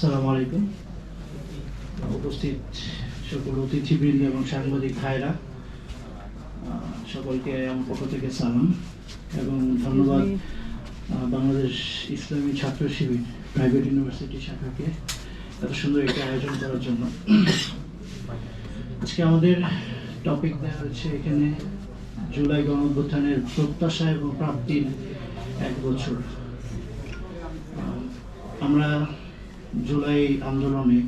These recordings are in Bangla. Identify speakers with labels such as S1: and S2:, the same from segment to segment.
S1: আসসালামু আলাইকুম। উপস্থিত সকল অতিথিবৃন্দ এবং সাংবাদিক ভাইরা সকলকে আমার পক্ষ থেকে সালাম এবং ধন্যবাদ বাংলাদেশ ইসলামী ছাত্র শিবির প্রাইভেট ইউনিভার্সিটি শাখাকে এত সুন্দর একটা আয়োজন করার জন্য। আজকে আমাদের টপিক দেওয়া হচ্ছে এখানে জুলাই গণ অভ্যুত্থানের প্রত্যাশা এবং প্রাপ্তির এক বছর। আমরা জুলাই আন্দোলনে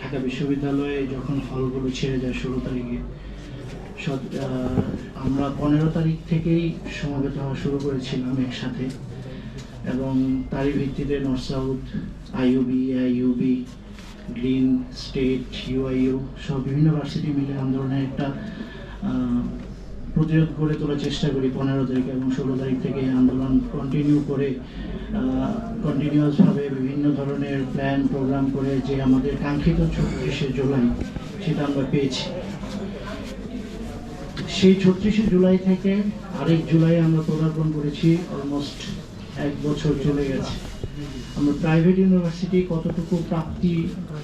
S1: ঢাকা বিশ্ববিদ্যালয়ে যখন হলগুলো ছেড়ে যায় ষোলো তারিখে আমরা পনেরো তারিখ থেকেই সমবেত হওয়া শুরু করেছিলাম একসাথে এবং তারই ভিত্তিতে north south IUB IUB green state UIU সব বিভিন্ন ভার্সিটি মিলে আন্দোলনের একটা প্রতিরোধ গড়ে তোলার চেষ্টা করি পনেরো তারিখ এবং ষোলো তারিখ থেকে আন্দোলন কন্টিনিউ করে কন্টিনিউয়াসভাবে বিভিন্ন ধরনের প্ল্যান প্রোগ্রাম করে যে আমাদের কাঙ্ক্ষিত ছত্রিশে জুলাই সেটা আমরা পেয়েছি। সেই ছত্রিশে জুলাই থেকে আরেক জুলাই আমরা পদার্পণ করেছি অলমোস্ট এক বছর চলে গেছে। আমরা প্রাইভেট ইউনিভার্সিটি কতটুকু প্রাপ্তি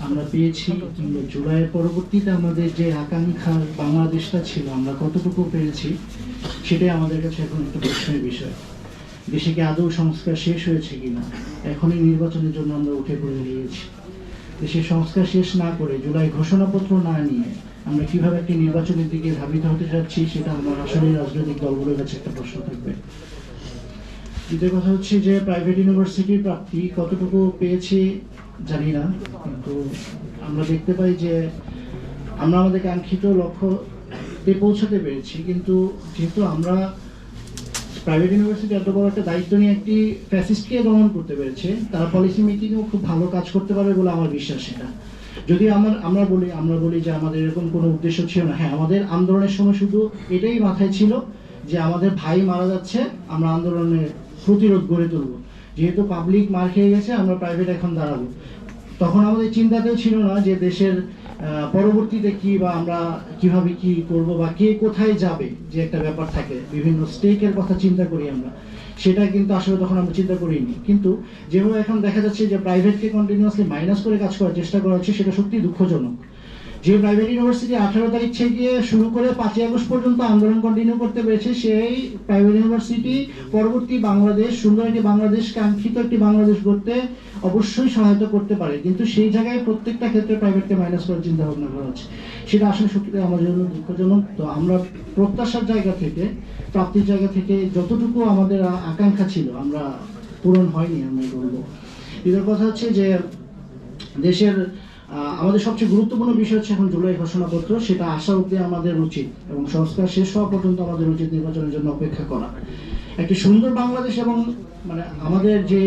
S1: আমরা পেয়েছি কিংবা জুলাইয়ের পরবর্তীতে আমাদের যে আকাঙ্ক্ষা বাংলাদেশটা ছিল, আমরা কতটুকু পেরেছি সেটাই আমাদের কাছে এখন একটা প্রশ্নের বিষয়। দেশে কি আদৌ সংস্কার শেষ হয়েছে কিনা? এখনই নির্বাচনের জন্য আমরা উঠে পড়ে গিয়েছি। দেশে সংস্কার শেষ না করে জুলাই ঘোষণাপত্র না নিয়ে আমরা কীভাবে একটি নির্বাচনের দিকে ধাবিত হতে যাচ্ছি সেটা আমার আসলে রাজনৈতিক দলগুলোর কাছে একটা প্রশ্ন থাকবে। দ্বিতীয় কথা হচ্ছে যে প্রাইভেট ইউনিভার্সিটির প্রাপ্তি কতটুকু পেয়েছি জানি না, কিন্তু আমরা দেখতে পাই যে আমরা আমাদের কাঙ্ক্ষিত লক্ষ্যতে পৌঁছাতে পেরেছি, কিন্তু যেহেতু আমরা প্রাইভেট ইউনিভার্সিটি এত বড় একটা দায়িত্ব নিয়ে একটি ফ্যাসিস্টকে দমন করতে পেরেছে, তারা পলিসি মেকিংও খুব ভালো কাজ করতে পারবে বলে আমার বিশ্বাস সেটা। যদি আমার, আমরা বলি আমরা বলি যে আমাদের এরকম কোনো উদ্দেশ্য ছিল না। হ্যাঁ আমাদের আন্দোলনের সময় শুধু এটাই মাথায় ছিল যে আমাদের ভাই মারা যাচ্ছে, আমরা আন্দোলনের প্রতিরোধ গড়ে তুলব। যেহেতু পাবলিক মার খেয়ে গেছে, আমরা প্রাইভেট এখন দাঁড়াবো। তখন আমাদের চিন্তাতেও ছিল না যে দেশের পরবর্তীতে কি বা আমরা কীভাবে কি করব বা কে কোথায় যাবে, যে একটা ব্যাপার থাকে। বিভিন্ন স্টেকের কথা চিন্তা করি আমরা। সেটা কিন্তু আসলে তখন আমরা চিন্তা করিনি। কিন্তু যেভাবে এখন দেখা যাচ্ছে যে প্রাইভেটকে কন্টিনিউয়াসলি মাইনাস করে কাজ করার চেষ্টা করা হচ্ছে, সেটা সত্যি দুঃখজনক। যে প্রাইভেট ইউনিভার্সিটি আঠারো তারিখ থেকে শুরু করে পাঁচই আগস্ট পর্যন্ত আন্দোলন কন্টিনিউ করতে পেরেছে, সেই প্রাইভেট ইউনিভার্সিটি পরবর্তী বাংলাদেশ, সুন্দর একটি বাংলাদেশ, কাঙ্ক্ষিত একটি বাংলাদেশ গড়তে অবশ্যই সহায়তা করতে পারে। কিন্তু সেই জায়গায় প্রত্যেকটা ক্ষেত্রে প্রাইভেটকে মাইনাস করার চিন্তা ভাবনা করা হচ্ছে। সেটা আসলে সত্যি আমার জন্য দুঃখজনক। তো আমরা প্রত্যাশার জায়গা থেকে, প্রাপ্তির জায়গা থেকে যতটুকু আমাদের আকাঙ্ক্ষা ছিল, আমরা পূরণ হয়নি, আমি বলব। দ্বিতীয় কথা হচ্ছে যে দেশের আমাদের সবচেয়ে গুরুত্বপূর্ণ বিষয় হচ্ছে এখন জুলাই ঘোষণাপত্র, সেটা আসা অব্দি আমাদের উচিত এবং সংস্কার শেষ হওয়া পর্যন্ত আমাদের উচিত নির্বাচনের জন্য অপেক্ষা করা। একটি সুন্দর বাংলাদেশ এবং মানে আমাদের যে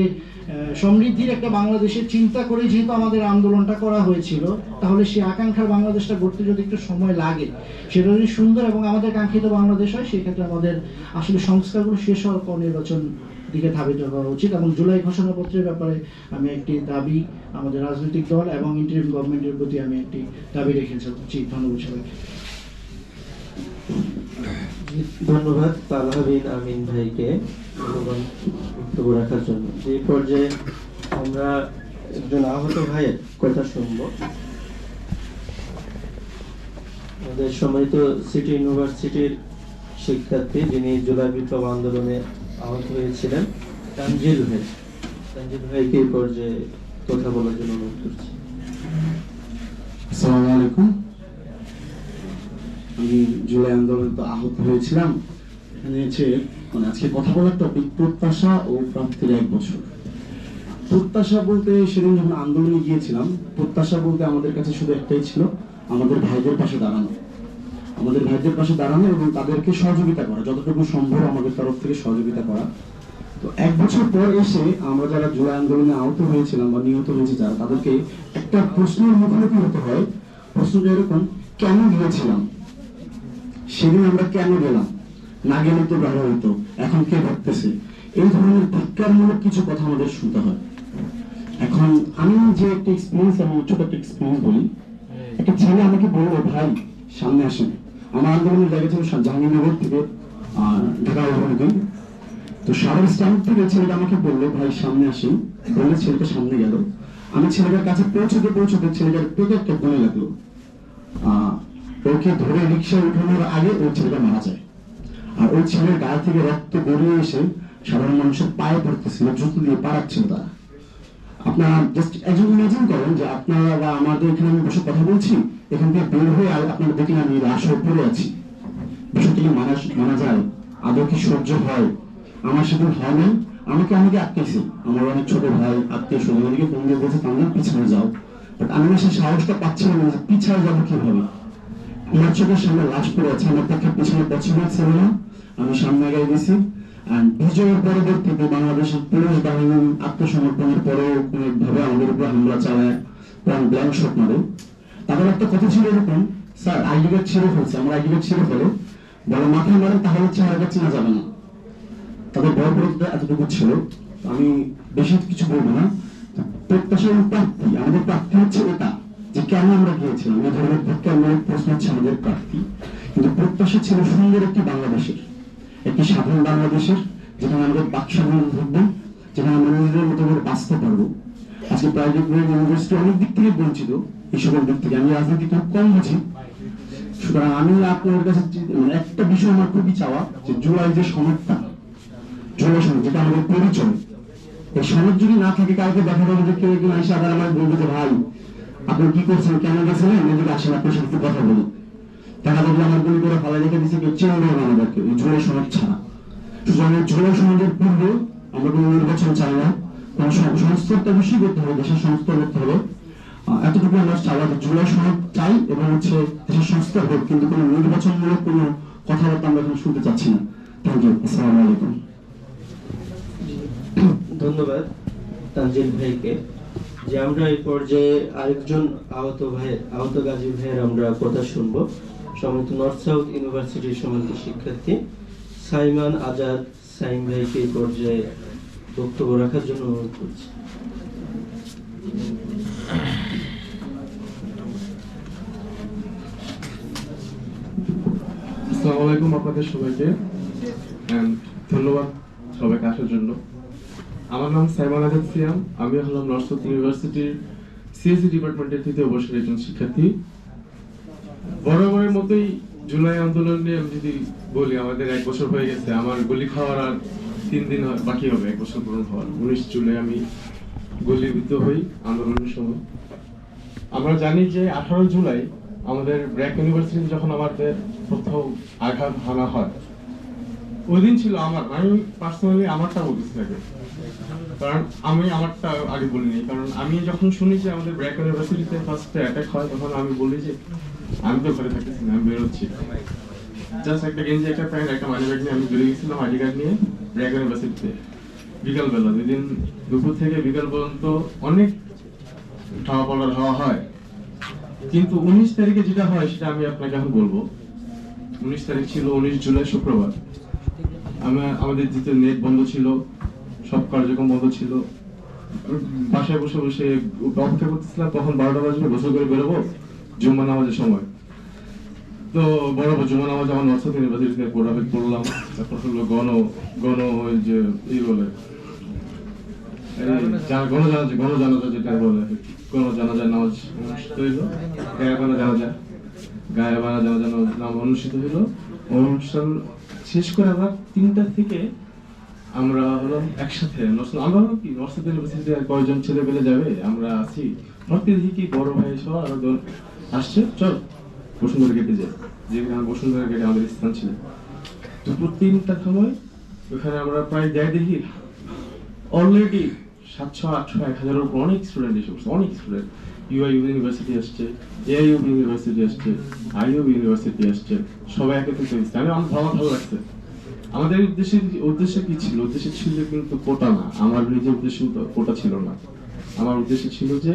S1: সমৃদ্ধির একটা বাংলাদেশের চিন্তা করে যেহেতু আমাদের আন্দোলনটা করা হয়েছিল, তাহলে সেই আকাঙ্ক্ষার বাংলাদেশটা গড়তে যদি একটু সময় লাগে, সেটা যদি সুন্দর এবং আমাদের কাঙ্ক্ষিত বাংলাদেশ হয়, সেক্ষেত্রে আমাদের আসলে সংস্কারগুলো শেষ হওয়ার পর নির্বাচন দিকে ধাবিত করা উচিত এবং জুলাই ঘোষণাপত্রের ব্যাপারে আমি একটি দাবি আমাদের রাজনৈতিক দল এবং ইন্টারিম গভর্নমেন্টের প্রতি আমি একটি দাবি রেখেছি। ধন্যবাদ সবাইকে।
S2: ধন্যবাদ, তালহা বিন আমিন ভাইকে। বক্তব্য রাখার জন্য। এই পর্যায়ে আমরা একজন আহত ভাইয়ের কথা শুনব। আমাদের সম্মানিত সিটি ইউনিভার্সিটির শিক্ষার্থী যিনি জুলাই বিপ্লব আন্দোলনে আহত হয়েছিলেন, তানজিল ভাই। তানজিল ভাইকে এই পর্যায়ে কথা বলার জন্য অনুরোধ করছি।
S3: আসসালামু আলাইকুম। আমি জুলাই আন্দোলনে তো আহত হয়েছিলাম। এখানে হচ্ছে মানে আজকে কথা বলার টপিক প্রত্যাশা ও প্রাপ্তির এক বছর। প্রত্যাশা বলতে সেদিন যখন আন্দোলনে গিয়েছিলাম, প্রত্যাশা বলতে আমাদের কাছে শুধু একটাই ছিল, আমাদের ভাইদের পাশে দাঁড়ানো। আমাদের ভাইদের পাশে দাঁড়ানো এবং তাদেরকে সহযোগিতা করা, যতটুকু সম্ভব আমাদের তরফ থেকে সহযোগিতা করা। তো এক বছর পর এসে আমরা যারা জুলাই আন্দোলনে আহত হয়েছিলাম বা নিহত হয়েছে যারা, তাদেরকে একটা প্রশ্নের মুখোমুখি হতে হয়। প্রশ্নটা এরকম, কেন গিয়েছিলাম? সেদিন আমরা কেন গেলাম? না গেলে তো ভালো হইতো। এখন কে ভাবতেছে? এই ধরনের ধিক্কারমূলক কিছু কথা আমাদের শুনতে হয়। এখন আমি যে একটা এক্সপিরিয়েন্স আমি ছোট একটা এক্সপিরিয়েন্স বলি। একটা ছেলে আমাকে বলল, ভাই, সামনে আসেন। আমার আন্দোলনের জায়গা ছিল জাহাঙ্গীরনগর থেকে ঢাকা অভিমুখে তো সারা স্ট্যান্ড থেকে ছেলেটা আমাকে বলল, ভাই, সামনে আসেন। বলে ছেলেটা সামনে গেল। আমি ছেলেটার কাছে পৌঁছতে পৌঁছতে ছেলেটার পেটে একটা গুলি লাগল। ওকে ধরে রিক্সা উঠানোর আগে ওই ছেলেটা মারা যায়। আর ওই ছেলের গা থেকে রক্ত গড়িয়ে এসে সাধারণ মানুষের পায়ে পড়তেছিল জুতো দিয়ে পাড়াচ্ছিল তারা। আপনারা জাস্ট একজন ইমাজিন করেন যে আপনারা বা আমাদের এখানে আমি বসে কথা বলছি, এখান থেকে বের হয়ে আর আপনারা দেখলেন আমি লাশ হয়ে পড়ে আছি। বিষয়টি মানা মানা যায়? আদৌ কি সহ্য হয়? আমার সেদিন হয় নাই? আমাকে অনেকে আটকেছে। আমার অনেক ছোট ভাই, আত্মীয় স্বজন, অনেকে ফোন দিয়ে বলছে তাদের পিছনে যাও। বাট আমি না সেই সাহসটা পাচ্ছিলাম না পিছনে যাব কীভাবে? আমার চোখের সামনে লাশ পড়ে আছে। আমার পক্ষে পিছনে পছন্দ ছিল না আমি সামনে আগাই গেছি। And বিজয়ের পরবর্তীতে বাংলাদেশের পুলিশ বাহিনী আত্মসমর্পণের পরেও কোনোভাবে আমাদের উপর হামলা চালায় প্রাণ ব্ল্যাঙ্ক শট মারে। তাদের একটা কথা ছিল এরকম, স্যার, আইডি কার্ড ছিঁড়ে ফেলছে, আমরা আইডি কার্ড ছিঁড়ে ফেলে। বলে মাথায় মারেন, তাহলে চেহারাটা চেনা যাবে না। তাদের বড় বড়টা এতটুকু ছিল। আমি বেশি কিছু বলব না। প্রত্যাশা প্রাপ্তি, আমাদের প্রাপ্তি হচ্ছে এটা। যে কেন আমরা গিয়েছিলাম? এই ধরনের ভিক্ষামূলক প্রশ্ন হচ্ছে আমাদের প্রাপ্তি। কিন্তু প্রত্যাশা ছিল সুন্দর একটি বাংলাদেশের। একটি স্বাধীন বাংলাদেশের, যেখানে আমাদের বাক স্বাধীনতা থাকবে যেখানে আমরা নিজেদের মতো করে বাঁচতে পারব। আজকে প্রাইভেট ইউনিভার্সিটি অনেক দিক থেকে বঞ্চিত, এই সকল দিক থেকে। আমি রাজনীতি খুব কম বুঝি। সুতরাং আমি আপনার কাছে মানে একটা বিষয় আমার খুবই চাওয়া, যে জুলাই যে সনদটা, জুলাই সনদ, যেটা আমাদের পরিচয়। এই সনদ যদি না থাকে কাউকে দেখা যাবে যে কেউ একজন এসে আবার আমার বলবে যে, ভাই আপনি কি করছেন, কেন গেছিলেন? এদিকে আসেন, আপনার সাথে একটু কথা বলি দেখা যাবে আমার গুলি করে ফালা রেখে দিচ্ছে কেউ, চেনে নেবে আমাদেরকে, এই জুলাই সনদ ছাড়া। সুতরাং জুলাই সনদের পূর্বে, আমরা কোনো নির্বাচন চাই না, কোনো সংস্কারটা বেশি করতে হবে, দেশের সংস্কার করতে হবে। এতটুকু আমরা চাওয়া যে জুলাই সনদ চাই এবং হচ্ছে দেশের সংস্কার হোক, কিন্তু কোনো নির্বাচনমূলক কোনো কথাবার্তা আমরা এখন শুনতে চাচ্ছি না। থ্যাংক ইউ আসসালামু আলাইকুম।
S2: ধন্যবাদ, তানজিল ভাইকে। যে আমরা এই পর্যায়ে আরেকজন আহত ভাই আহত গাজী ভাইয়ের আমরা কথা শুনব। সম্মানিত নর্থ সাউথ ইউনিভার্সিটির সম্মানিত শিক্ষার্থী সাইমান আজাদ সাইম ভাইকে এই পর্যায়ে বক্তব্য রাখার জন্য অনুরোধ করছি।
S4: আসসালামু আলাইকুম আপনাদের সবাইকে। ধন্যবাদ সবাইকে আসার জন্য। আমার নাম সাইমান আজাদ সিয়াম। আমি হলাম নর্থ ইউনিভার্সিটির সিএসসি ডিপার্টমেন্টের তৃতীয় বর্ষের একজন শিক্ষার্থী। বরাবরের মতোই জুলাই আন্দোলন নিয়ে আমি যদি বলি, আমাদের এক বছর হয়ে গেছে। আমার গুলি খাওয়ার আর তিন দিন বাকি হবে, এক বছর পূরণ হওয়ার। উনিশ জুলাই আমি গুলিবিদ্ধ হই আন্দোলনের সময়। আমরা জানি যে আঠারো জুলাই আমাদের ব্র্যাক ইউনিভার্সিটি যখন আমাদের প্রথম আঘাত হানা হয়, ওই দিন ছিল আমার। আমি পার্সোনালি আমারটা বলতেছি আগে কারণ আমি আমারটা আগে বলিনি, কারণ আমি যখন শুনি যে আমাদের ব্র্যাক ইউনিভার্সিটিতে ফার্স্টে অ্যাটাক হয়, তখন আমি বলি যে আমি তো ঘরে থাকতেছি না, আমি বেরোচ্ছি। জাস্ট একটা গেঞ্জি একটা প্যান্ট একটা মানি ব্যাগ নিয়ে আমি বেরিয়ে গেছিলাম আইডি কার্ড নিয়ে ব্র্যাক ইউনিভার্সিটিতে বিকালবেলা দুই দিন দুপুর থেকে বিকাল পর্যন্ত অনেক খাওয়া পড়া খাওয়া হয়। কিন্তু উনিশ তারিখে যেটা হয়, সেটা আমি আপনাকে এখন বলব। উনিশ তারিখ ছিল উনিশ জুলাই শুক্রবার। আমাদের যেহেতু নেট বন্ধ ছিল। সব কার্যক্রম বন্ধ ছিল। বাসায় বসে বসে অপেক্ষা করতেছিলাম, তখন বারোটা বাজবে, গোসল করে বেরোবো, জুম্মা নামাজের সময়। তো বড় জুম্মা নামাজ আমার নর্থ ইউনিভার্সিটিতে পড়াবে পড়লাম তারপর হলো গণ গণ ওই যে বলে। এই যা- গণজানাজা গণজানাজা যেটা বলে, গণজানাজা নামাজ অনুষ্ঠিত হইল নাম অনুষ্ঠিত হইল। অনুষ্ঠান শেষ করে আবার তিনটা থেকে আমরা হলো একসাথে নর্থ- আমরা হলো কি? নর্থ ইউনিভার্সিটি আর কয়জন ছেলে পেলে যাবে? আমরা আছি। হঠাৎ দেখি কি বড় ভাই সহ আরও দল আসছে। চল, বসুন্ধরা গেটে যাই। যেখানে বসুন্ধরা গেটে আমাদের স্থান ছিল। দুপুর তিনটার সময় ওখানে আমরা প্রায় যাই দেখি অলরেডি সাতশো, আটশো, এক হাজারের উপর অনেক স্টুডেন্ট এসে পড়ছে। অনেক স্টুডেন্ট ইউআই ইউনিভার্সিটি আসছে এআইইউ ইউনিভার্সিটি আসছে আইইউ ইউনিভার্সিটি আসছে, সবাই একত্রিত হয়েছে। আমি আমার ভালো লাগছে। আমাদের উদ্দেশ্যে উদ্দেশ্য কি ছিল? উদ্দেশ্য ছিল কিন্তু কোটা না। আমার নিজের উদ্দেশ্য কোটা ছিল না। আমার উদ্দেশ্য ছিল যে,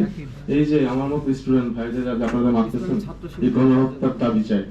S4: এই যে আমার মতো স্টুডেন্ট ভাইদের আপনারা মারতেছেন এই গণহত্যার দাবি চাই।